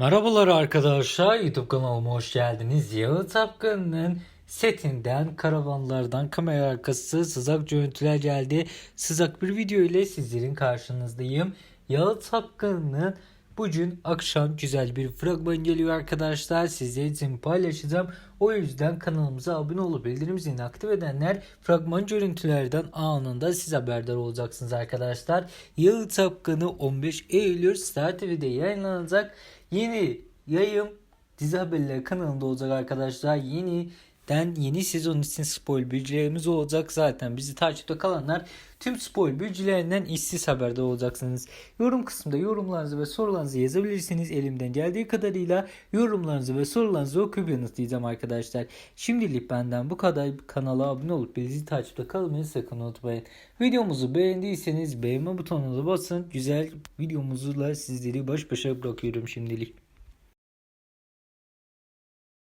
Merhabalar arkadaşlar YouTube kanalıma hoş geldiniz. Yağı Tapkan'ın setinden karavanlardan kamera arkası sızak görüntüler geldi. Sızak bir video ile sizlerin karşınızdayım. Yağı Tapkan'ın bugün akşam güzel bir fragman geliyor arkadaşlar. Sizler için paylaşacağım. O yüzden kanalımıza abone olup bildirim zilini aktif edenler fragman görüntülerden anında siz haberdar olacaksınız arkadaşlar. Yağı Tapkan'ı 15 Eylül Star TV'de yayınlanacak. Yeni yayın dizi haberleri kanalında olacak arkadaşlar. Yeniden yeni sezon için spoil bilgilerimiz olacak. Zaten bizi takipte kalanlar tüm spoil bilgilerinden işsiz haberdar olacaksınız. Yorum kısmında yorumlarınızı ve sorularınızı yazabilirsiniz. Elimden geldiği kadarıyla yorumlarınızı ve sorularınızı okuyup yanıtlayacağım arkadaşlar. Şimdilik benden bu kadar. Kanala abone olup bizi takipte kalmayı sakın unutmayın. Videomuzu beğendiyseniz beğenme butonuna basın. Güzel videomuzla sizleri baş başa bırakıyorum şimdilik.